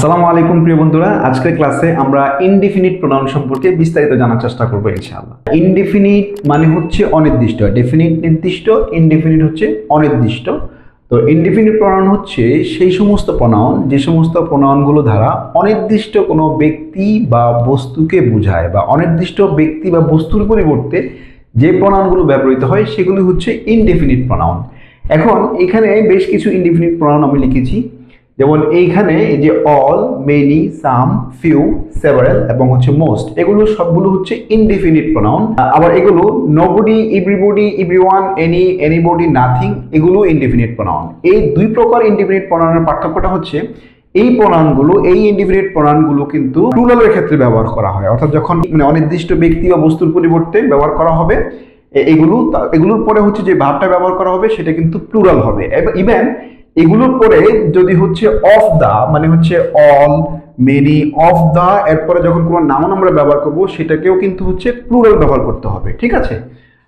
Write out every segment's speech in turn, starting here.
আসসালামু আলাইকুম প্রিয় বন্ধুরা। আজকের ক্লাসে আমরা ইনডিফিনিট প্রোনাউন সম্পর্কে বিস্তারিত জানার চেষ্টা করব ইনশাআল্লাহ। ইনডিফিনিট মানে হচ্ছে অনির্দিষ্ট ডেফিনিট নির্দিষ্ট ইনডিফিনিট হচ্ছে অনির্দিষ্ট। তো ইনডিফিনিট প্রোনাউন হচ্ছে সেই সমস্ত প্রোনাউন যে সমস্ত প্রোনাউনগুলো দ্বারা অনির্দিষ্ট কোনো ব্যক্তি বা বস্তুকে বোঝায় বা অনির্দিষ্ট ব্যক্তি বা বস্তুর পরিবর্তে যে প্রোনাউনগুলো ব্যবহৃত হয়, সেগুলি হচ্ছে ইনডেফিনিট প্রোনাউন এখন এখানে বেশ কিছু ইনডিফিনিট প্রোনাউন আমি লিখেছি। যেমন এইখানে এই যে all many some few several এবং হচ্ছে মোস্ট এগুলো সবগুলো হচ্ছে ইনডিফিনিট প্রোনাউন আবার এগুলো nobody everybody everyone any anybody nothing এগুলো ইনডিফিনিট প্রোনাউন এই দুই প্রকার ইনডিফিনিট প্রোনাউনের পার্থক্যটা হচ্ছে, এই প্রোনাউনগুলো এই ইনডিফিনিট প্রোনাউনগুলো কিন্তু প্লুরালের ক্ষেত্রে ব্যবহার করা হয়। অর্থাৎ যখন মানে অনির্দিষ্ট ব্যক্তি বা বস্তুর পরিবর্তে ব্যবহার করা হবে এগুলো এগুলোর পরে হচ্ছে যে ভাবটা ব্যবহার করা হবে, সেটা কিন্তু প্লুরাল হবে। ইভেন এগুলোর পরে যদি হচ্ছে অফ দা মানে হচ্ছে অল মেনি অফ দা এরপরে যখন কোনো নাউন আমরা ব্যবহার করব, সেটাকেও কিন্তু হচ্ছে প্লুরাল ব্যবহার করতে হবে, ঠিক আছে?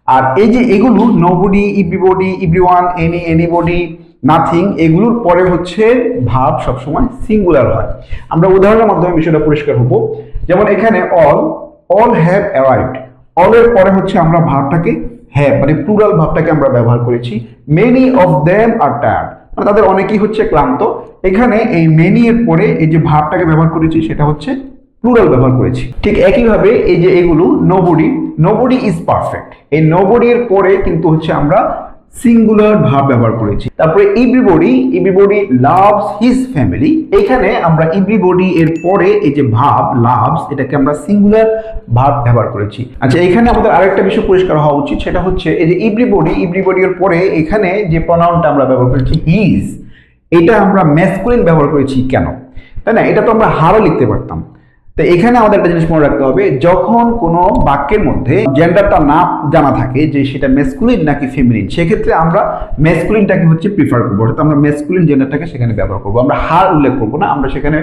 আর এই যে এগুলো nobody everybody everyone any anybody nothing এগুলোর পরে হচ্ছে ভাব সবসময় সিঙ্গুলার হয়। আমরা উদাহরণের মাধ্যমে বিষয়টা পরিষ্কার হব। যেমন এখানে অল অল হ্যাভ অ্যারাইভড অলের পরে হচ্ছে আমরা ভাবটাকে হ্যাভ মানে প্লুরাল ভাবটাকে আমরা ব্যবহার করেছি। Many of them are tired মানে তাদের অনেকেই হচ্ছে ক্লান্ত। এখানে এই মেনি এর পরে এই যে ভাবটাকে ব্যবহার করেছি, সেটা হচ্ছে প্লুরাল ব্যবহার করেছি। ঠিক একইভাবে এই যে এগুলো নোবডি নোবডি ইজ পারফেক্ট এই নোবডি এর পরে কিন্তু হচ্ছে আমরা সিঙ্গুলার ভাব ব্যবহার করেছি। তারপরে everybody everybody loves his family এখানে আমরা এভরিবডি এর পরে এই যে ভাব লাভস এটাকে আমরা সিঙ্গুলার ভাব ব্যবহার করেছি। আচ্ছা এখানে আমাদের আরেকটা বিষয় পরিষ্কার হওয়া উচিত, সেটা হচ্ছে এই যে এভরিবডি এভরিবডি এর পরে এখানে যে প্রনাউনটা আমরা ব্যবহার করেছি হিজ এটা আমরা ম্যাসকুলিন ব্যবহার করেছি কেন? তাই না? এটা তো আমরা হারও লিখতে পারতাম। তো এখানে আমাদের একটা জিনিস মনে রাখতে হবে, যখন কোনো বাক্যের মধ্যে জেন্ডারটা না জানা থাকে যে সেটা মেসকুলিন নাকি ফেমিনিন সেক্ষেত্রে আমরা মেসকুলিনটাকে হচ্ছে প্রিফার করব, অর্থাৎ আমরা মেসকুলিন জেন্ডারটাকে সেখানে ব্যবহার করব। আমরা হার উল্লেখ করব না, আমরা সেখানে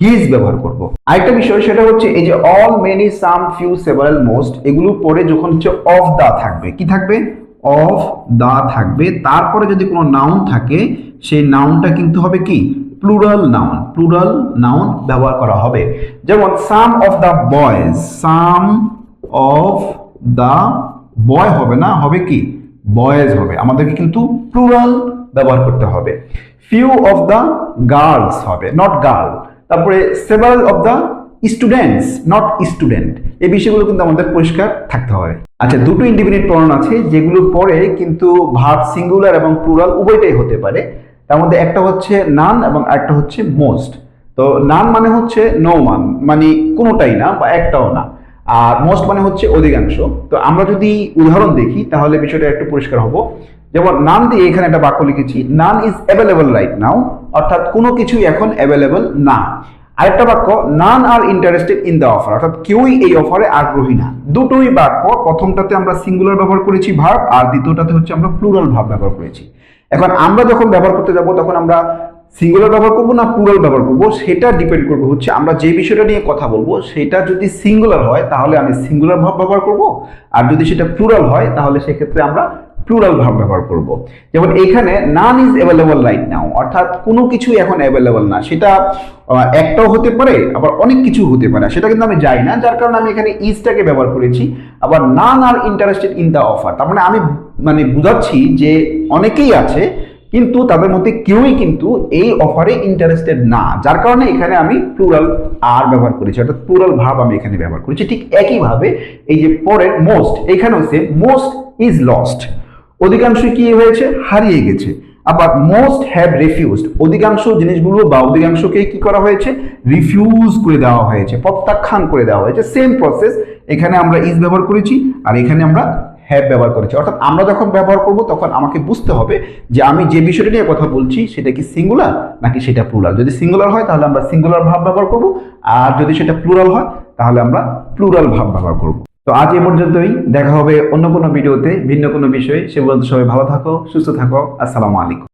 হিজ ব্যবহার করব। আরেকটা বিষয় সেটা হচ্ছে এই যে all many some few several most এগুলো পরে যখন হচ্ছে অফ দা থাকবে, কি থাকবে? অফ দা থাকবে। তারপরে যদি কোনো নাউন থাকে, সেই নাউনটা কিন্তু হবে কি? প্লুরাল নাউন প্লুরাল নাউন ব্যবহার করা হবে। যেমন some of the boys some of the boy হবে না, হবে কি? বয়েজ হবে। আমাদেরকে কিন্তু প্লুরাল ব্যবহার করতে হবে। ফিউ অফ দ্য গার্লস হবে নট গার্ল তারপরে several of the students not student এই বিষয়গুলো কিন্তু আমাদের পরিষ্কার থাকতে হবে। আচ্ছা দুটো ইন্ডিপেন্ডেন্ট প্রণয়ন আছে, যেগুলোর পরে কিন্তু ভার্ব সিঙ্গুলার এবং প্লুরাল উভয়টাই হতে পারে। তার মধ্যে একটা হচ্ছে নান এবং একটা হচ্ছে মোস্ট। তো নান মানে হচ্ছে নো মান মানে কোনোটাই না বা একটাও না। আর মোস্ট মানে হচ্ছে অধিকাংশ। তো আমরা যদি উদাহরণ দেখি, তাহলে বিষয়টা একটু পরিষ্কার হব। যেমন নান দিয়ে এখানে একটা বাক্য লিখেছি, none is available right now অর্থাৎ কোনো কিছুই এখন অ্যাভেলেবল না। আরেকটা বাক্য, none are interested in the offer অর্থাৎ কেউই এই অফারে আগ্রহী না। দুটোই বাক্য, প্রথমটাতে আমরা সিঙ্গুলার ব্যবহার করেছি ভার্ব আর দ্বিতীয়টাতে হচ্ছে আমরা প্লুরাল ভাব ব্যবহার করেছি। এখন আমরা যখন ব্যবহার করতে যাব, তখন আমরা সিঙ্গুলার ব্যবহার করব না প্লুরাল ব্যবহার করব? সেটা ডিপেন্ড করবে হচ্ছে আমরা যে বিষয়টা নিয়ে কথা বলব, সেটা যদি সিঙ্গুলার হয়, তাহলে আমি সিঙ্গুলার ভাব ব্যবহার করব। আর যদি সেটা প্লুরাল হয়, তাহলে সেক্ষেত্রে আমরা প্লুরাল ভাব ব্যবহার করব। যেমন এখানে none is available right now অর্থাৎ কোনো কিছুই এখন অ্যাভেলেবল না। সেটা একটাও হতে পারে, আবার অনেক কিছু হতে পারে। সেটা কিন্তু আমি যাই না, যার কারণে আমি এখানে ইজটাকে ব্যবহার করেছি। আবার none are interested in the offer তার মানে আমি মানে বুঝাচ্ছি যে অনেকেই আছে, কিন্তু তাদের মধ্যে কেউই কিন্তু এই অফারে ইন্টারেস্টেড না। যার কারণে এখানে আমি প্লুরাল আর ব্যবহার করেছি, অর্থাৎ প্লুরাল ভাব আমি এখানে ব্যবহার করেছি। ঠিক একইভাবে এই যে পরের মোস্ট এখানে সে মোস্ট ইজ লস্ট অধিকাংশ কি হয়েছে? হারিয়ে গেছে। আবার মোস্ট হ্যাভ রিফিউজড অধিকাংশ জিনিসগুলো বা অধিকাংশকে কি করা হয়েছে? রিফিউজ করে দেওয়া হয়েছে, প্রত্যাখ্যান করে দেওয়া হয়েছে। সেম প্রসেস এখানে আমরা ইজ ব্যবহার করেছি, আর এখানে আমরা হ্যাভ ব্যবহার করেছি। অর্থাৎ আমরা যখন ব্যবহার করব, তখন আমাকে বুঝতে হবে যে আমি যে বিষয়টি নিয়ে কথা বলছি, সেটা কি সিঙ্গুলার নাকি সেটা প্লুরাল যদি সিঙ্গুলার হয়, তাহলে আমরা সিঙ্গুলার ভাব ব্যবহার করব। আর যদি সেটা প্লুরাল হয়, তাহলে আমরা প্লুরাল ভাব ব্যবহার করব। তো আজ এ পর্যন্তই। দেখা হবে অন্য কোনো ভিডিওতে ভিন্ন কোনো বিষয়ে। সে পর্যন্ত সবাই ভালো থাকো, সুস্থ থাকো। আসসালামু আলাইকুম।